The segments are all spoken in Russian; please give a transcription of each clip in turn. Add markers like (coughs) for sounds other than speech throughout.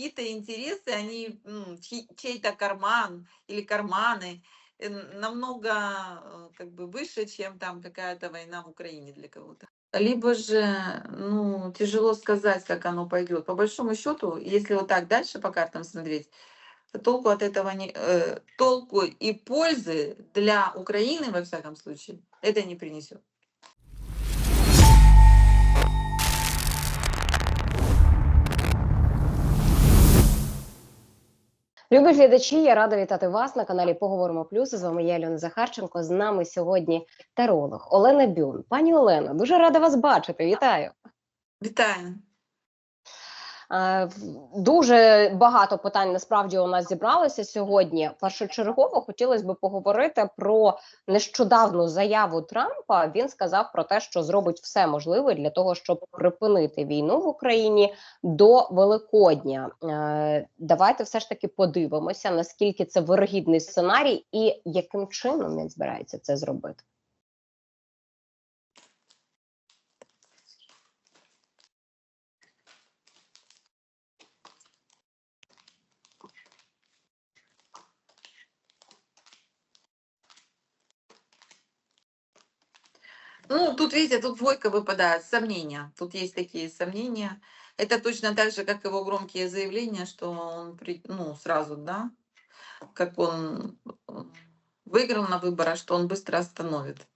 чьи-то интересы, они чей-то карман или карманы э, намного э, как бы выше, чем там какая-то война в Украине для кого-то. Либо же, ну, тяжело сказать, как оно пойдет. По большому счету, если вот так дальше по картам смотреть, то толку от этого не, э, толку и пользы для Украины, во всяком случае, это не принесет. Любі глядачі, я рада вітати вас на каналі Поговоримо Плюс. З вами я Альона Захарченко. З нами сьогодні таролог Олена Бюн. Пані Олена, дуже рада вас бачити. Вітаю. Вітаю. Е, Дуже багато питань насправді у нас зібралося сьогодні. Першочергово хотілося б поговорити про нещодавну заяву Трампа. Він сказав про те, що зробить все можливе для того, щоб припинити війну в Україні до Великодня. Е, Давайте все ж таки подивимося, наскільки це вирогідний сценарій, і яким чином він збирається це зробити. Ну, тут, видите, тут двойка выпадает, сомнения. Тут есть такие сомнения. Это точно так же, как его громкие заявления, что он, при- ну, сразу, да, как он э, выиграл на выборах, что он быстро остановит.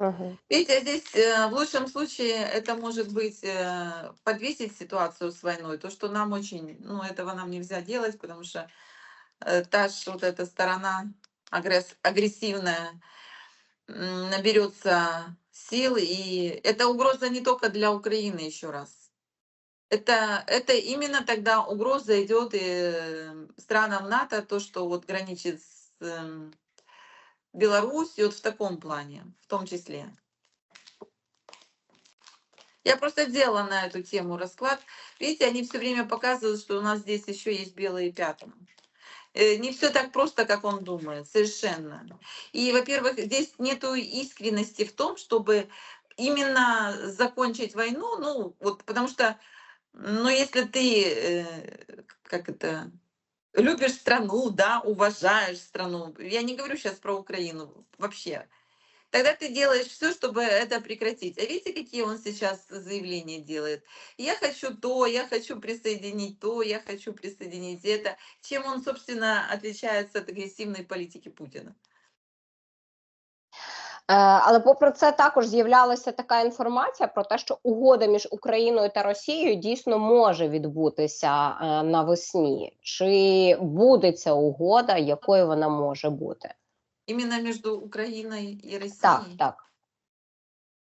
Угу. Видите, здесь э, в лучшем случае это может быть э, подвесить ситуацию с войной. То, что нам очень, ну, этого нам нельзя делать, потому что та ж вот эта сторона агресс- агрессивная наберется сил, и это угроза не только для Украины еще раз. Это, это именно тогда угроза идет и странам НАТО, то, что вот граничит с эм, Беларусью, вот в таком плане, в том числе. Я просто делала на эту тему расклад. Видите, они все время показывают, что у нас здесь еще есть белые пятна. Э, Не все так просто, как он думает, совершенно. И, во-первых, здесь нету искренности в том, чтобы именно закончить войну, ну, вот потому что, ну, если ты, э, как это, любишь страну, да, уважаешь страну, я не говорю сейчас про Украину вообще, тогда ты делаешь все, чтобы это прекратить. А видите, какие он сейчас заявления делает? Я хочу то, я хочу присоединить то, я хочу присоединить это. Чем он, собственно, отличается от агрессивной политики Путина? Е, Але попри це також з'являлася така інформація про те, що угода між Україною та Росією дійсно може відбутися е, навесні. Чи буде ця угода, якою вона може бути? Именно между Украиной и Россией? Так, так.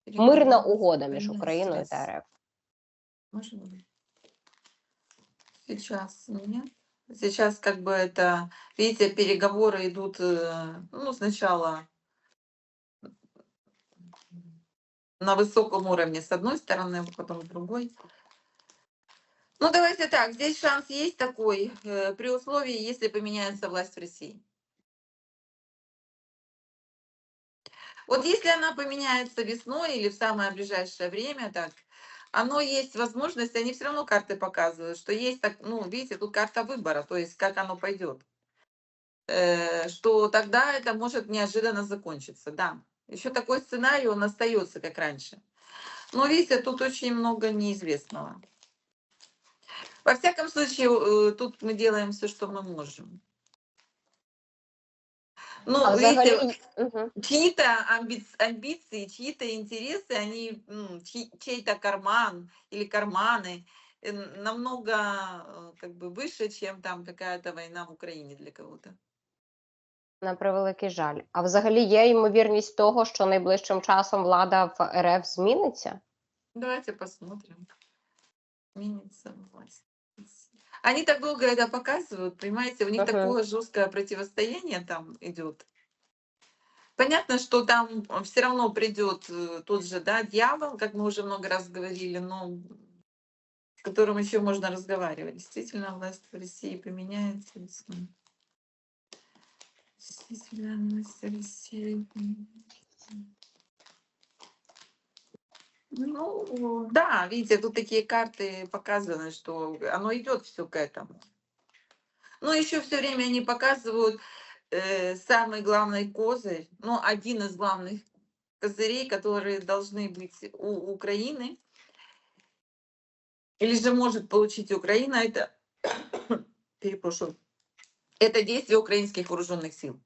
Мирна угода між Україною та РФ. Сейчас нет. Сейчас как бы это, видите, переговоры идут, э, ну, сначала на высоком уровне с одной стороны, а потом с другой. Ну, давайте так, здесь шанс есть такой, э, при условии, если поменяется власть в России. Вот если она поменяется весной или в самое ближайшее время, так, оно есть возможность, они все равно карты показывают, что есть так, ну, видите, тут карта выбора, то есть как оно пойдет. Э, что тогда это может неожиданно закончиться, да. Еще такой сценарий, он остается, как раньше. Но видите, тут очень много неизвестного. Во всяком случае, э, тут мы делаем все, что мы можем. Ну, А видите, взагалі, Мгм. чьи-то амби- амбиции, чьи-то интересы, они, м, чьи- чей-то карман или карманы э, намного э, как бы выше, чем там какая-то война в Украине для кого-то. на превеликий жаль. А взагалі є ймовірність того, що найближчим часом влада в РФ зміниться? Давайте посмотрим. Сменится власть. Они так долго это показывают, понимаете, у них Ага. такое жесткое противостояние там идет. Понятно, что там все равно придет э, тот же, да, дьявол, как мы уже много раз говорили, но с которым еще можно разговаривать. Действительно, власть в России поменяется. весной. Действительно, власть в России поменяется. Ну, да, видите, тут такие карты показаны, что оно идет все к этому. Но еще все время они показывают э, самый главный козырь, ну, один из главных козырей, которые должны быть у Украины, или же может получить Украина, это, (coughs) перепрошую, это действие украинских вооруженных сил.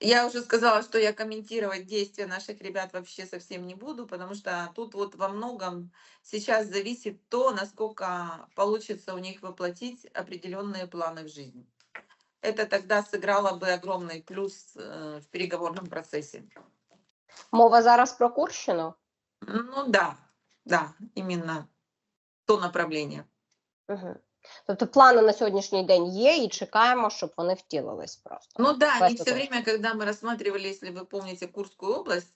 Я уже сказала, что я комментировать действия наших ребят вообще совсем не буду, потому что тут вот во многом сейчас зависит то, насколько получится у них воплотить определенные планы в жизнь. Это тогда сыграло бы огромный плюс э, в переговорном процессе. Мова зараз про Курщину. Ну да, да, именно то направление. Угу. Тобто плани на сьогоднішній день є, і чекаємо, щоб вони втілились просто. Ну да, они Давайте все так. время, когда мы рассматривали, если вы помните, Курскую область,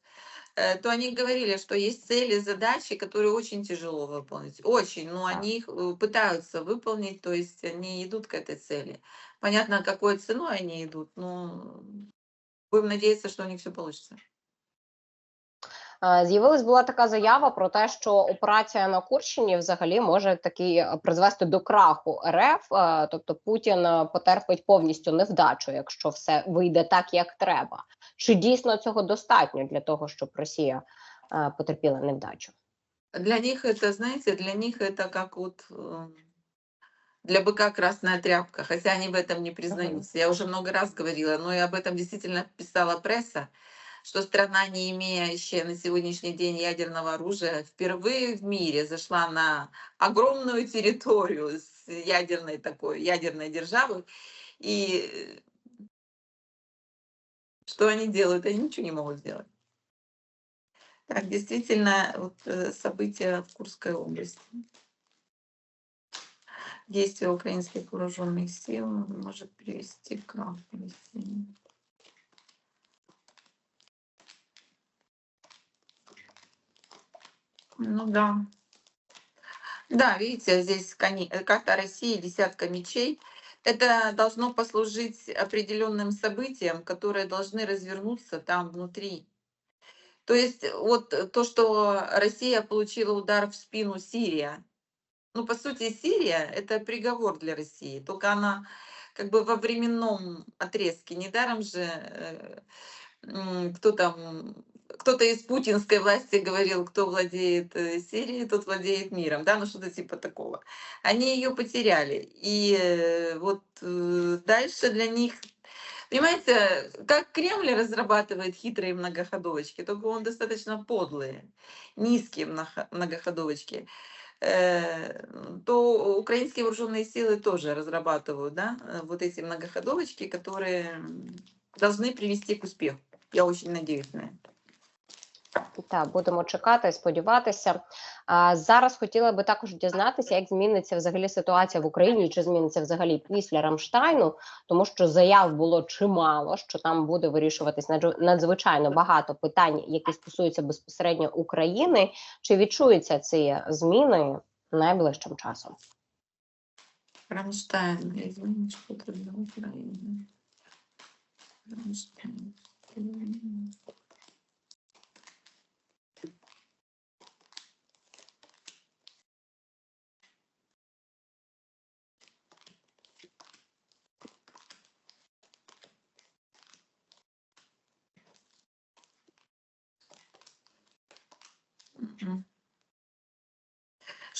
э, то они говорили, что есть цели, задачи, которые очень тяжело выполнить. Очень, но Да. они их э, пытаются выполнить, то есть они идут к этой цели. Понятно, какой ценой они идут, но будем надеяться, что у них все получится. Е, З'явилась була така заява про те, що операція на Курщині взагалі може таки е, призвести до краху РФ. е, Тобто Путін е, потерпить повністю невдачу, якщо все вийде так, як треба. Чи дійсно цього достатньо для того, щоб Росія е, потерпіла невдачу? Для них это, знаете, для них это как вот э, для быка красная тряпка, хотя они в этом не признаются. Я уже много раз говорила, но и об этом действительно писала пресса, Что страна, не имеющая на сегодняшний день ядерного оружия, впервые в мире зашла на огромную территорию с ядерной такой, ядерной державы. И что они делают? Они ничего не могут сделать. Так, действительно, вот, э, события в Курской области. Действия украинских вооруженных сил может привести к краху Ну да. Да, видите, здесь карта России, десятка мечей. Это должно послужить определенным событиям, которые должны развернуться там внутри. То есть вот то, что Россия получила удар в спину Сирия. Ну, по сути, Сирия — это приговор для России, только она как бы во временном отрезке. Недаром же э, кто там, кто-то из путинской власти говорил, кто владеет э, Сирией, тот владеет миром, да, ну что-то типа такого. Они ее потеряли. И э, вот э, дальше для них Понимаете, как Кремль разрабатывает хитрые многоходовочки, только он достаточно подлые, низкие многоходовочки, то украинские вооруженные силы тоже разрабатывают да, вот эти многоходовочки, которые должны привести к успеху. Я очень надеюсь на это. Так, будемо чекати сподіватися. А зараз хотіла би також дізнатися, як зміниться взагалі ситуація в Україні, чи зміниться взагалі після Рамштайну, тому що заяв було чимало, що там буде вирішуватись надзвичайно багато питань, які стосуються безпосередньо України. Чи відчуються ці зміни найближчим часом? Рамштайн, извини, что-то для Украины. Рамштайн.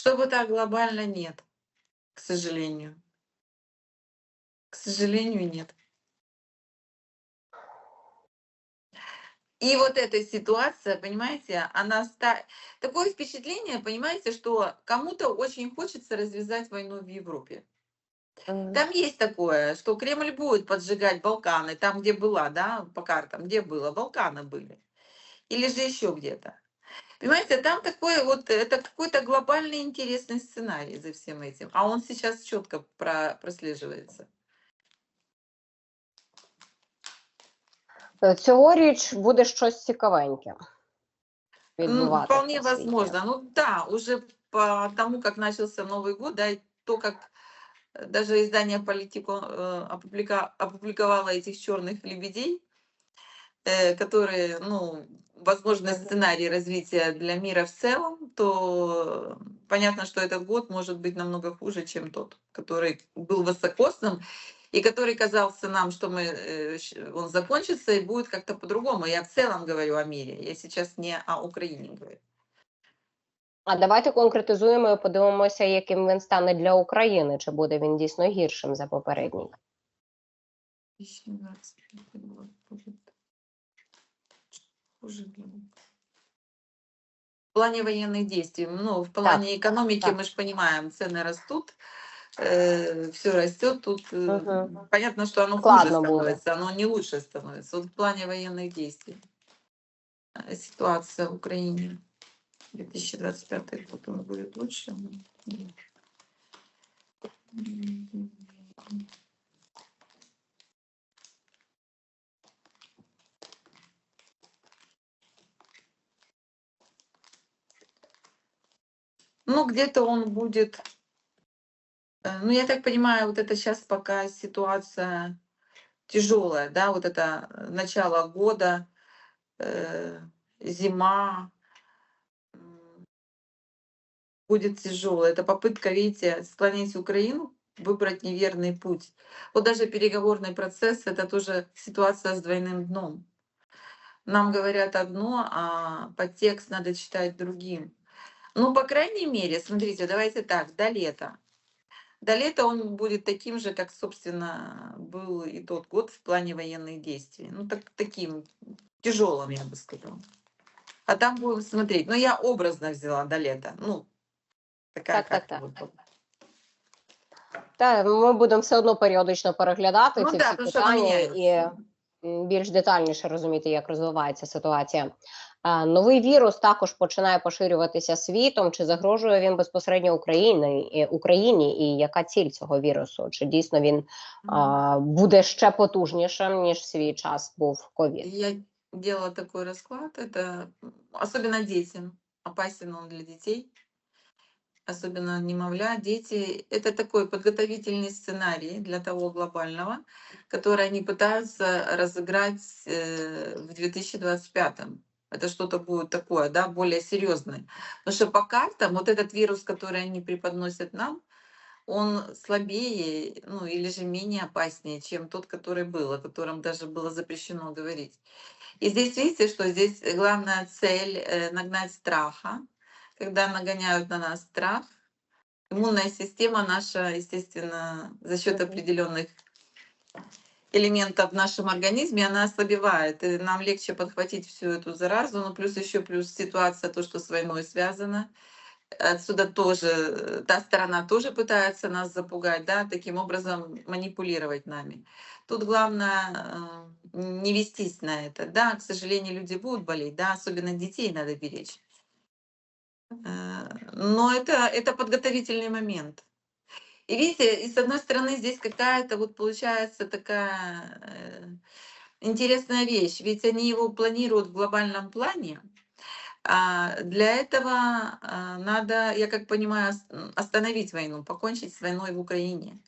Чтобы так глобально нет, к сожалению. К сожалению, нет. И вот эта ситуация, понимаете, она ста... такое впечатление, понимаете, что кому-то очень хочется развязать войну в Европе. Там есть такое, что Кремль будет поджигать Балканы, там, где была, да, по картам, где было, Балканы были. Или же еще где-то. Понимаете, там такое вот, это какой-то глобальный интересный сценарий за всем этим. А он сейчас четко про, прослеживается. Е, Цьогоріч буде щось цікавеньке. Ну, відбуватися вполне в світі. возможно. Ну да, уже по тому, как начался Новый год, да, и то, как э, даже издание Политико э, опублика- опубликовало этих черных лебедей, э, которые, ну, возможный Мгм. сценарий развития для мира в целом, то понятно, что этот год может быть намного хуже, чем тот, который был высокосным и который казался нам, что мы, э, щ- он закончится и будет как-то по-другому. Я в целом говорю о мире, я сейчас не о Украине говорю. А давайте конкретизуємо і подивимося, яким він стане для України. Чи буде він дійсно гіршим за попередній? 2025 год будет Хуже. В плане военных действий, ну, в плане экономики так. мы же понимаем, цены растут, все растет, тут э, Мгм. понятно, что оно хуже Складно будет. становится, оно не лучше становится. Вот в плане военных действий э, ситуация в Украине 2025 год он будет лучше. нет. Ну, где-то он будет, э, ну, я так понимаю, вот это сейчас пока ситуация тяжелая, да, вот это э, начало года, э, зима, будет тяжелая. Это попытка, видите, склонить Украину, выбрать неверный путь. Вот даже переговорный процесс, это тоже ситуация с двойным дном. Нам говорят одно, а подтекст надо читать другим. Ну, по крайней мере, смотрите, давайте так, до лета. До лета он будет таким же, как, собственно, был и тот год в плане военных действий. Ну, так, таким тяжелым, я бы сказала. А там будем смотреть. Но я образно взяла до лета. Ну, такая Так, так, как так. вот. Та ми будемо все одно періодично переглядати Ну ці да, всі потому что оно питання і меняется. м, більш детальніше розуміти, як розвивається ситуація. А, Новий вірус також починає поширюватися світом. Чи загрожує він безпосередньо Україні, і- Україні, і яка ціль цього вірусу? Чи дійсно він а, буде ще потужнішим ніж в свій час був ковід? Я делала такой расклад. Это м, особенно детям. Опасен он для детей. Особенно немовля, дети. Это такой подготовительный сценарий для того глобального, который они пытаются разыграть э, в 2025. Это что-то будет такое, да, более серьезное. Потому что по картам вот этот вирус, который они преподносят нам, он слабее, ну или же менее опаснее, чем тот, который был, о котором даже было запрещено говорить. И здесь видите, что здесь главная цель э, нагнать страха. Когда нагоняют на нас страх, иммунная система наша, естественно, за счет определенных элементов в нашем организме, она ослабевает. И нам легче подхватить всю эту заразу. Ну, плюс еще плюс ситуация, то, что с войной связано. Отсюда тоже, э, та сторона тоже пытается нас запугать, да, таким образом манипулировать нами. Тут главное э, не вестись на это. Да, к сожалению, люди будут болеть, да, особенно детей надо беречь. Э, Но это, это подготовительный момент. И видите, и с одной стороны здесь какая-то вот получается такая э, интересная вещь, ведь они его планируют в глобальном плане. А для этого а, надо, я как понимаю, остановить войну, покончить с войной в Украине.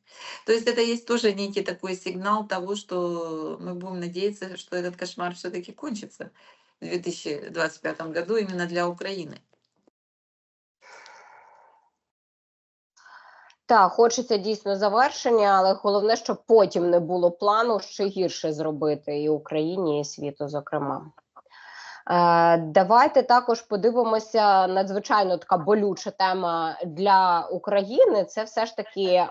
То есть это есть тоже некий такой сигнал того, что мы будем надеяться, что этот кошмар все-таки кончится в 2025 году именно для Украины. Так, хочеться дійсно завершення, але головне, щоб потім не було плану ще гірше зробити і Україні, і світу, зокрема. Е, давайте також подивимося надзвичайно така болюча тема для України. Це все ж таки е,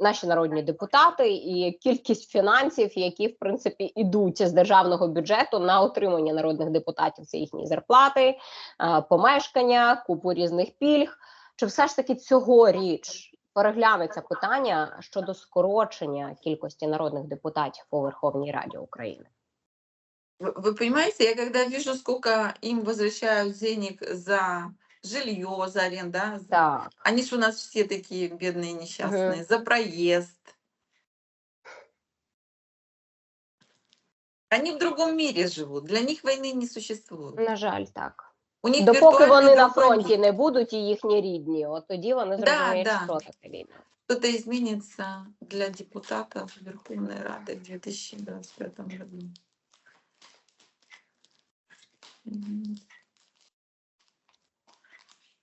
наші народні депутати і кількість фінансів, які в принципі ідуть з державного бюджету на отримання народних депутатів. Це їхні зарплати, е, помешкання, купу різних пільг. Чи все ж таки цьогоріч переглянеться питання щодо скорочення кількості народних депутатів у Верховній Раді України? Вы, вы понимаете, я когда вижу, сколько им возвращают денег за жилье, за аренду, да, за- Так. они же у нас все такие бедные, несчастные, за проезд. Они в другом мире живут, для них войны не существует. На жаль, так. У них Допоки виртуальный вони на другой фронті мир. не будуть і їхні рідні, от тоді вони Да, зрозуміють, да. що таке війна. Что-то изменится для депутатов Верховной Рады в 2025 году. Мгм.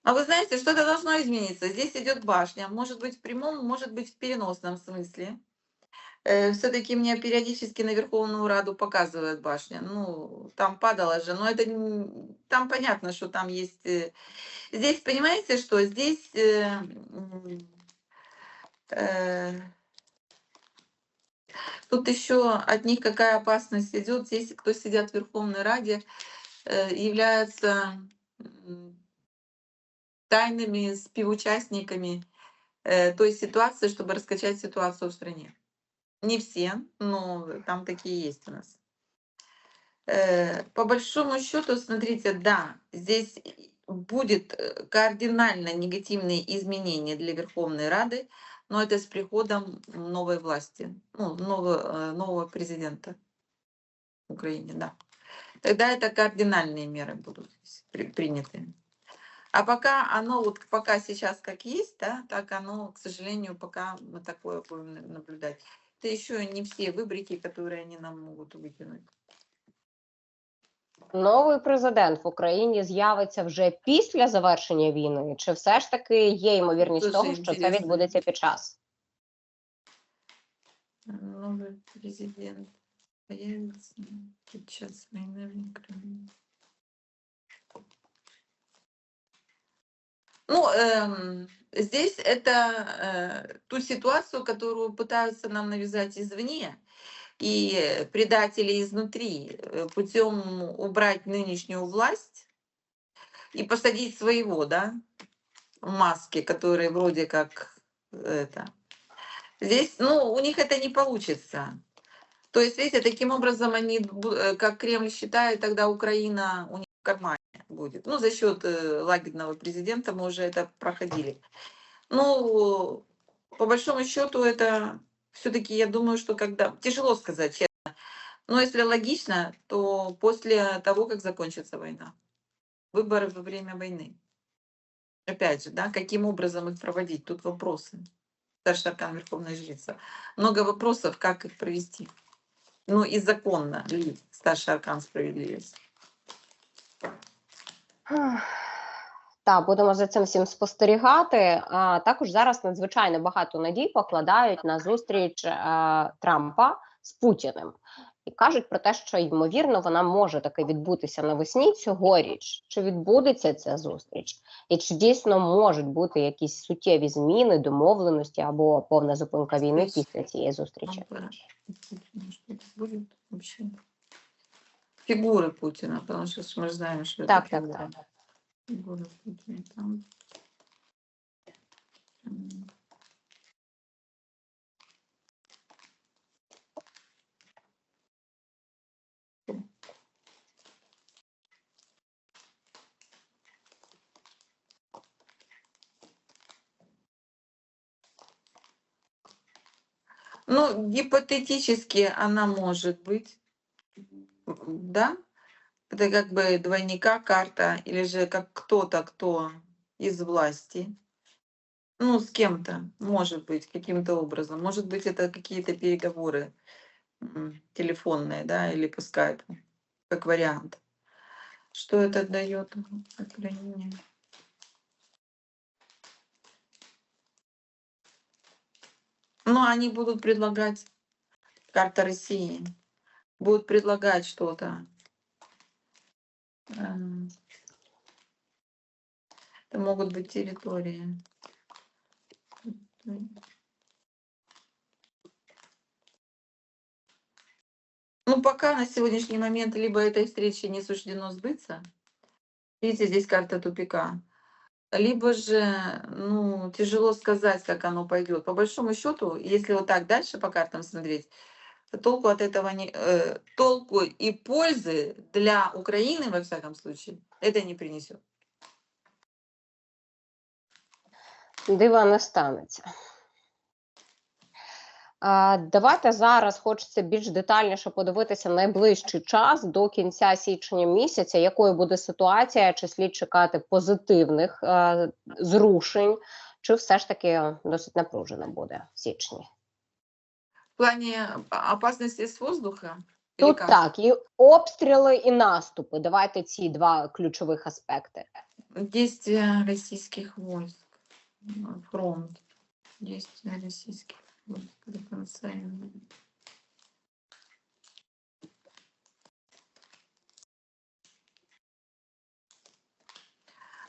А вы знаете, что-то должно измениться. Здесь идет башня. Может быть в прямом, может быть в переносном смысле. Все-таки мне периодически на Верховную Раду показывают башня. Ну, там падала же, но это там понятно, что там есть. э, Здесь понимаете, что здесь э, э, тут еще от них какая опасность идет. Здесь, кто сидят в Верховной Раде, э, являются тайными спивучастниками э, той ситуации, чтобы раскачать ситуацию в стране. Не все, но там такие есть у нас. Э, По большому счету, смотрите, да, здесь будет э, кардинально негативные изменения для Верховной Рады, но это с приходом новой власти, ну, нового, э, нового президента в Украине, да. Тогда это кардинальные меры будут приняты. А пока оно, вот пока сейчас как есть, да, так оно, к сожалению, пока мы такое будем на- наблюдать. Это еще не все выбрики, которые они нам могут выкинуть. Новий президент в Україні з'явиться вже після завершення війни, чи все ж таки є ймовірність Дуже того, що це інтересно. відбудеться під час? Новый президент появится сейчас войны в Украине. Ну, эм, здесь это э, ту ситуацию, которую пытаются нам навязать извне, и предатели изнутри э, путем убрать нынешнюю власть и посадить своего, да, в маске, которые вроде как это. Здесь, ну, у них это не получится. То есть, видите, таким образом они, э, как Кремль считает, тогда Украина у них в кармане будет. Ну, за счет э, лагерного президента мы уже это проходили. Ну, по большому счету, это все-таки, я думаю, что когда... Тяжело сказать, честно. Но если логично, то после того, как закончится война. Выборы во время войны. Опять же, да, каким образом их проводить? Тут вопросы. Старший аркан Верховная Жрица. Много вопросов, как их провести. Ну и законно ли старший аркан справедливость. Так, будемо за цим всім спостерігати. А також зараз надзвичайно багато надій покладають на зустріч е, Трампа з Путіним і кажуть про те, що ймовірно вона може таки відбутися навесні цьогоріч. Чи відбудеться ця зустріч, і чи дійсно можуть бути якісь суттєві зміни, домовленості або повна зупинка війни після цієї зустрічі? Фигуры Путина, потому что мы знаем, что это Так, так, фигура. так. Путина там. Ну, гипотетически она может быть, да? Это как бы двойника карта, или же как кто-то, кто из власти. Ну, с кем-то, может быть, каким-то образом. Может быть, это какие-то переговоры телефонные, да, или по скайпу, как вариант. Что это дает? Ну, они будут предлагать, карта России, будут предлагать что-то. Эм, Это могут быть территории. Ну, пока на сегодняшний момент либо этой встречи не суждено сбыться, видите, здесь карта тупика, либо же, ну, тяжело сказать, как оно пойдет. По большому счету, если вот так дальше по картам смотреть, толку от этого не, э, толку и пользы для Украины, во всяком случае, это не принесет. Дива не станеться. А, Давайте зараз хочеться більш детальніше подивитися найближчий час до кінця січня місяця, якою буде ситуація, чи слід чекати позитивних е, зрушень, чи все ж таки досить напружено буде в січні. В плане опасности с воздуха, Или Тут как? так, і обстріли, і наступи. Давайте ці два ключових аспекти. Действия российских войск. м, Фронт. Действия российских войск до конца июня.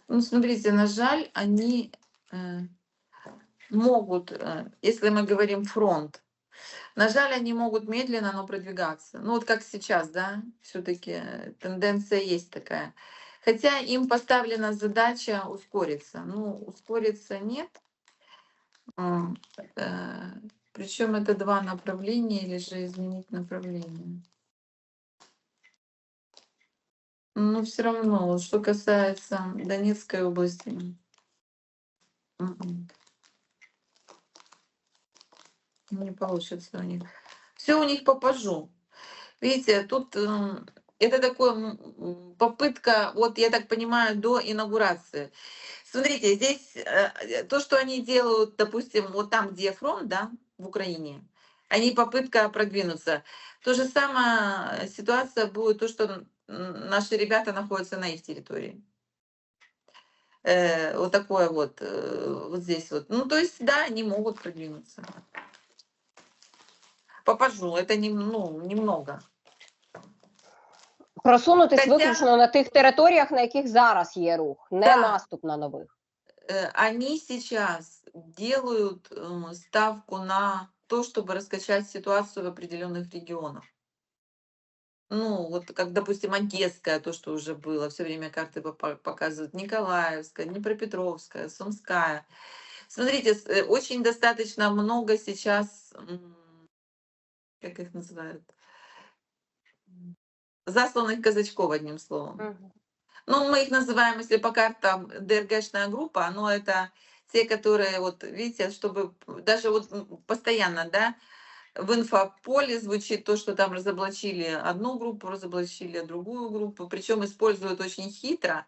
Ну, смотрите, на жаль, они э, могут, э, если мы говорим фронт, на жаль, они могут медленно, но продвигаться. Ну, вот как сейчас, да, все-таки тенденция есть такая. Хотя им поставлена задача ускориться. Ну, ускориться нет. Причем это два направления или же изменить направление. Но все равно, что касается Донецкой области, м-м. Не получится у них. Все у них по. Видите, тут э, это такое попытка, вот я так понимаю, до инаугурации. Смотрите, здесь э, э, то, что они делают, допустим, вот там, где фронт, да, в Украине, они попытка продвинуться. То же самое ситуация будет, то, что наши ребята находятся на их территории. Э, вот такое вот, э, вот здесь вот. Ну, то есть, да, они могут продвинуться. Попажу, это не, ну, немного. Просунутись Хоча- виключно на тих територіях, на яких зараз є рух, не Так. наступ на нових. Они сейчас делают ставку на то, чтобы раскачать ситуацию в определенных регионах. Ну, вот как, допустим, Одесская, то, что уже было, все время карты показывают, Николаевская, Днепропетровская, Сумская. Смотрите, э, очень достаточно много сейчас, как их называют, засланных казачков, одним словом. Ну, мы их называем, если по картам ДРГшная группа, но это те, которые, вот видите, чтобы даже вот постоянно, да, в инфополе звучит то, что там разоблачили одну группу, разоблачили другую группу, причем используют очень хитро.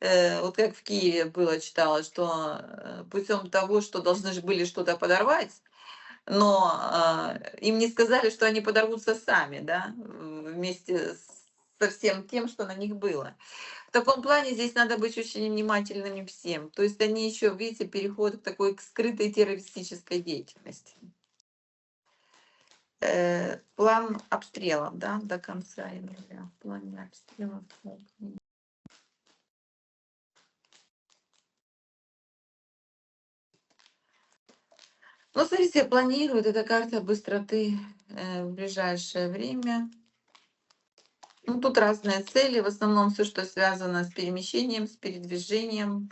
Э, Вот как в Киеве было, читала, что э, путем того, что должны же были что-то подорвать, но а, им не сказали, что они подорвутся сами, да, вместе со всем тем, что на них было. В таком плане здесь надо быть очень внимательными всем. То есть они еще, видите, переходят к такой к скрытой террористической деятельности. Э, план обстрелов, да, до конца января. В плане обстрелов. Ну, смотрите, планируют, это карта быстроты э, в ближайшее время. Ну, тут разные цели, в основном все, что связано с перемещением, с передвижением.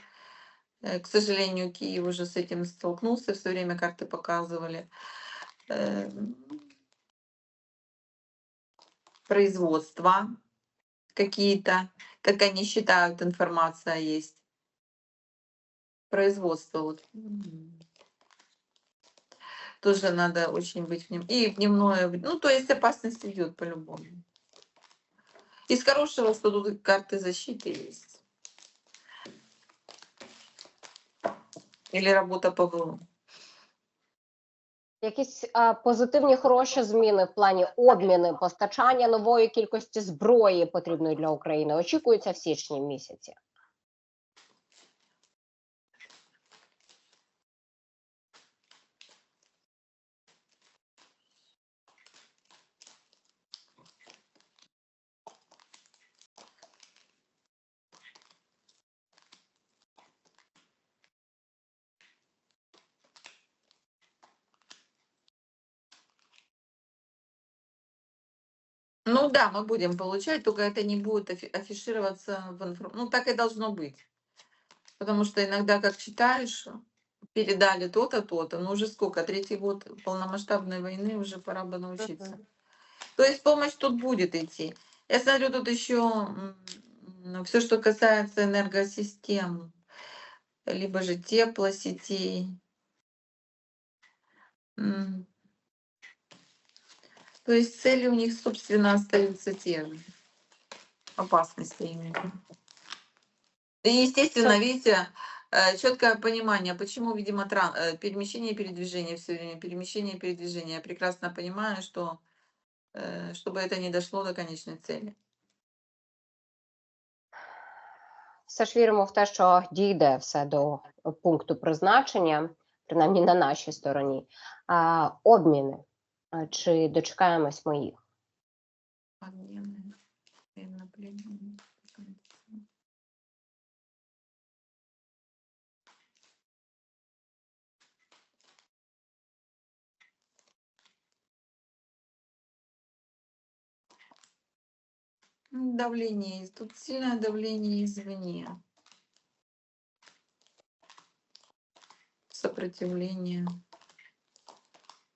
Э, К сожалению, Киев уже с этим столкнулся, все время карты показывали. Э, Производства какие-то, как они считают, информация есть. Производство вот. м. Тоже надо очень быть вним... И в дневное, в- ну, то есть опасность идет по-любому. Из хорошего, что тут карты защиты есть. Или работа по ВЛ. Якісь а, позитивні хороші зміни в плані обміни, постачання нової кількості зброї потрібної для України очікується в січні місяці. Ну да, мы будем получать, только это не будет афи- афишироваться в информ... Ну так и должно быть. Потому что иногда, как читаешь, передали то-то, то-то, ну уже сколько, третий год полномасштабной войны, уже пора бы научиться. То есть помощь тут будет идти. Я смотрю, тут еще все, что касается энергосистем, либо же теплосетей. М. То есть цели у них, собственно, остаются те же. Опасности именно. И, естественно, видите, четкое понимание, почему, видимо, тран- э, перемещение и передвижение все время, перемещение и передвижение. Я прекрасно понимаю, что э, чтобы это не дошло до конечной цели. Все ж віримо в те, що дійде все до пункту призначення, принаймні на нашій стороні. А, обміни. а, Чи дочекаємось ми їх? Военнопленные. М, Давление, тут сильное давление извне. Сопротивление.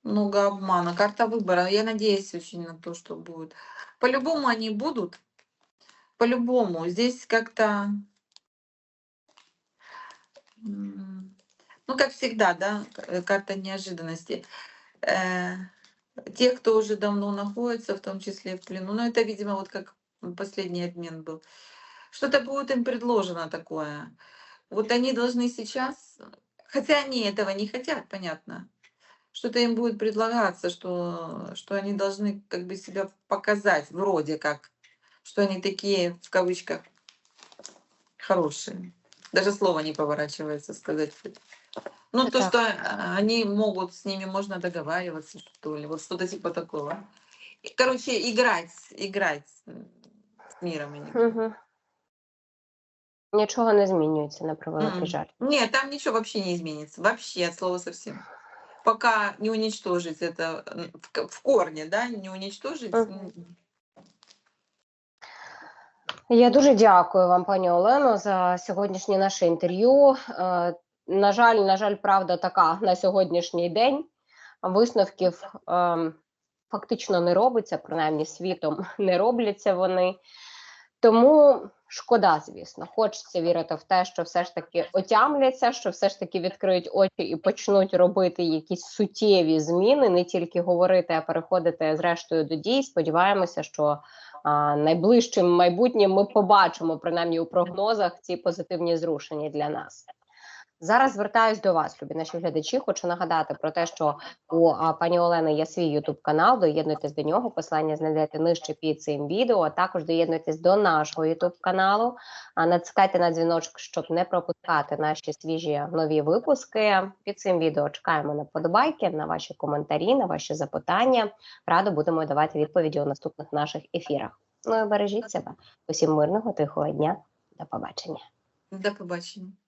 Много обмана. Карта выбора. Я надеюсь очень на то, что будет. По-любому они будут. По-любому. Здесь как-то... Ну, как всегда, да, э, карта неожиданности. Э, Те, кто уже давно находится, в том числе в плену, ну, это, видимо, вот как последний обмен был. Что-то будет им предложено такое. Вот они должны сейчас, хотя они этого не хотят, понятно, что-то им будет предлагаться, что, что они должны как бы себя показать, вроде как, что они такие, в кавычках, хорошие. Даже слово не поворачивается сказать. Ну, Это то, так. что а, они могут, с ними можно договариваться, что ли, вот что-то типа такого. И, Короче, играть, играть м, с миром. они. Угу. Нічого не змінюється, на превеликий М. жаль. Нет, там ничего вообще не изменится. Вообще, от слова совсем. Пока не уничтожить это в, корне, да, не уничтожить. М, Я дуже дякую вам, пані Олено, за сьогоднішнє наше інтерв'ю. Е, на жаль, на жаль, правда така на сьогоднішній день. Висновків ем, фактично не робиться, принаймні світом не робляться вони. Тому шкода, звісно, хочеться вірити в те, що все ж таки отямляться, що все ж таки відкриють очі і почнуть робити якісь суттєві зміни, не тільки говорити, а переходити зрештою до дій. Сподіваємося, що а, найближчим майбутнім ми побачимо, принаймні у прогнозах, ці позитивні зрушення для нас. Зараз звертаюсь до вас, любі наші глядачі. Хочу нагадати про те, що у а, пані Олени є свій Ютуб канал. Доєднуйтесь до нього. Посилання знайдете нижче під цим відео. А також доєднуйтесь до нашого Ютуб каналу. А натискайте на дзвіночок, щоб не пропускати наші свіжі нові випуски. Під цим відео чекаємо на подобайки, на ваші коментарі, на ваші запитання. Радо будемо давати відповіді у наступних наших ефірах. Ну і бережіть себе. Усім мирного, тихого дня. До побачення. До побачення.